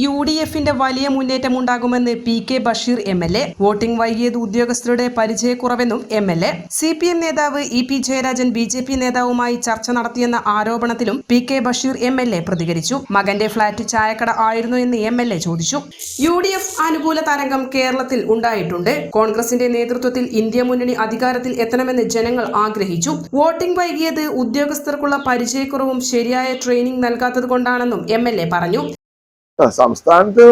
U D എഫിന്റെ വലിയ മുന്നേറ്റം ഉണ്ടാകുമെന്ന് P K Basheer M L A voting വൈകിയത് ഉദ്യോഗസ്ഥരുടെ പരിചയക്കുറവെന്നും M L A. C P M നേതാവ് E P Jayarajan B J P നേതാവുമായി ചർച്ച നടത്തിയെന്ന ആരോപണത്തിലും P K Basheer M L A പ്രതികരിച്ചു. മകന്റെ ഫ്ളാറ്റ് ചായക്കട ആയിരുന്നു എന്ന് എം എൽ എ ചോദിച്ചു. യു ഡി എഫ് അനുകൂല തരംഗം കേരളത്തിൽ ഉണ്ടായിട്ടുണ്ട്. കോൺഗ്രസിന്റെ നേതൃത്വത്തിൽ ഇന്ത്യ മുന്നണി അധികാരത്തിൽ എത്തണമെന്ന് ജനങ്ങൾ ആഗ്രഹിച്ചു. വോട്ടിംഗ് വൈകിയത് ഉദ്യോഗസ്ഥർക്കുള്ള പരിചയക്കുറവും ശരിയായ ട്രെയിനിംഗ് നൽകാത്തത് കൊണ്ടാണെന്നും എം എൽ എ പറഞ്ഞു. സംസ്ഥാനത്ത്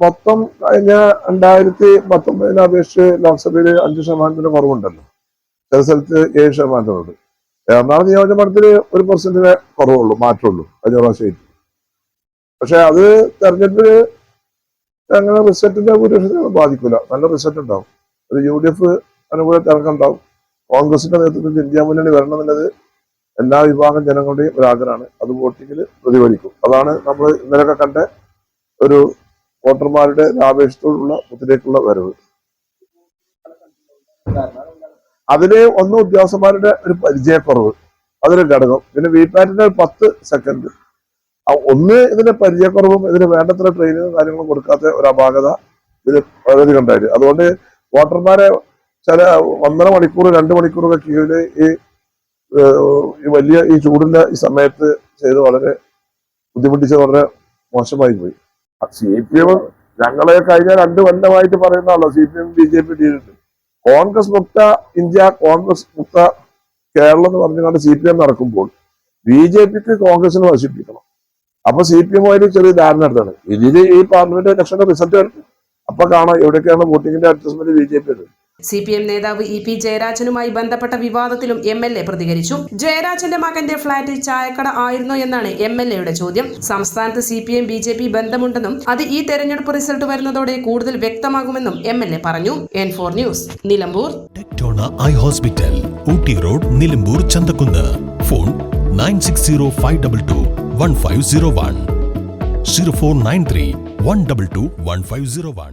മൊത്തം കഴിഞ്ഞ രണ്ടായിരത്തി പത്തൊമ്പതിനെ അപേക്ഷിച്ച് ലോക്സഭയിൽ അഞ്ച് ശതമാനത്തിന് കുറവുണ്ടല്ലോ. ചില സ്ഥലത്ത് ഏഴ് ശതമാനത്തിനുണ്ട്. എറണാകുളം നിയോജക മണ്ഡലത്തിൽ ഒരു പെർസെന്റിന് കുറവുള്ളൂ മാറ്റമുള്ളൂ. അഞ്ഞൂറാം സ്റ്റേറ്റ് പക്ഷെ അത് തെരഞ്ഞെടുപ്പിൽ അങ്ങനെ റിസൾട്ടിന്റെ ഭൂരിപക്ഷത്തെ ബാധിക്കില്ല. നല്ല റിസൾട്ട് ഉണ്ടാവും. ഒരു യു ഡി എഫ് അനുകൂല തിരക്കുണ്ടാവും. കോൺഗ്രസിന്റെ നേതൃത്വത്തിൽ ഇന്ത്യ മുന്നണി വരണം എന്നുള്ളത് എല്ലാ വിഭാഗം ജനങ്ങളുടെയും ഒരാഗ്രഹമാണ് അത് വോട്ടിങ്ങിൽ പ്രതിഫലിക്കും. അതാണ് നമ്മൾ ഇന്നലെയൊക്കെ കണ്ട ഒരു വോട്ടർമാരുടെ ആവേശത്തോടുള്ള മുത്തിലേക്കുള്ള വരവ്. അതിലെ ഒന്ന് ഉദ്യോഗസ്ഥന്മാരുടെ ഒരു പരിചയക്കുറവ്. അതൊരു ഘടകം. പിന്നെ വീട്ടാറ്റിന്റെ ഒരു പത്ത് സെക്കൻഡ്. ഒന്ന് ഇതിന്റെ പരിചയക്കുറവും ഇതിന് വേണ്ടത്ര ട്രെയിനിങ്ങും കാര്യങ്ങളും കൊടുക്കാത്ത ഒരു അപാകത ഇത് വളരെയധികം ഉണ്ടായിരുന്നു അതുകൊണ്ട് വോട്ടർമാരെ ചില ഒന്നര മണിക്കൂർ രണ്ട് മണിക്കൂറൊക്കെ കീഴിൽ ഈ വലിയ ഈ ചൂടിന്റെ ഈ സമയത്ത് ചെയ്ത് വളരെ ബുദ്ധിമുട്ടിച്ച് വളരെ മോശമായി പോയി. സി പി എം ഞങ്ങളെ കഴിഞ്ഞ രണ്ട് കൊല്ലമായിട്ട് പറയുന്നതാണല്ലോ C P M B J P ഡീലിട്ട് Congress മുക്ത ഇന്ത്യ കോൺഗ്രസ് മുക്ത കേരളം എന്ന് പറഞ്ഞുകൊണ്ട് സി പി എം നടക്കുമ്പോൾ ബി ജെ പിക്ക് കോൺഗ്രസിനെ നശിപ്പിക്കണം അപ്പൊ സി പി എമ്മുമായിട്ട് ചെറിയ ധാരണ എടുത്താണ്. ഇതിൽ ഈ പാർലമെന്റ് ഇലക്ഷന്റെ റിസൾട്ട് വരും അപ്പൊ കാണാം എവിടെയൊക്കെയാണ് വോട്ടിങ്ങിന്റെ അഡ്ജസ്റ്റ്മെന്റ് ബി ജെ പി എടുത്തത് സി പി എം നേതാവ് ഇ പി ജയരാജനുമായി ബന്ധപ്പെട്ട വിവാദത്തിലും എം എൽ എ പ്രതികരിച്ചു. ജയരാജന്റെ മകന്റെ ഫ്ളാറ്റിൽ ചായക്കട ആയിരുന്നോ എന്നാണ് എം എൽ എയുടെ ചോദ്യം. സംസ്ഥാനത്ത് C P M B J P ബന്ധമുണ്ടെന്നും അത് ഈ തെരഞ്ഞെടുപ്പ് റിസൾട്ട് വരുന്നതോടെ കൂടുതൽ വ്യക്തമാകുമെന്നും എം എൽ എ പറഞ്ഞു. N four news Nilambur. Eye hospital Ooty road Nilambur Chanthakunnu. Phone nine six zero five double two one five zero one. Zero four nine three one double two one five zero one.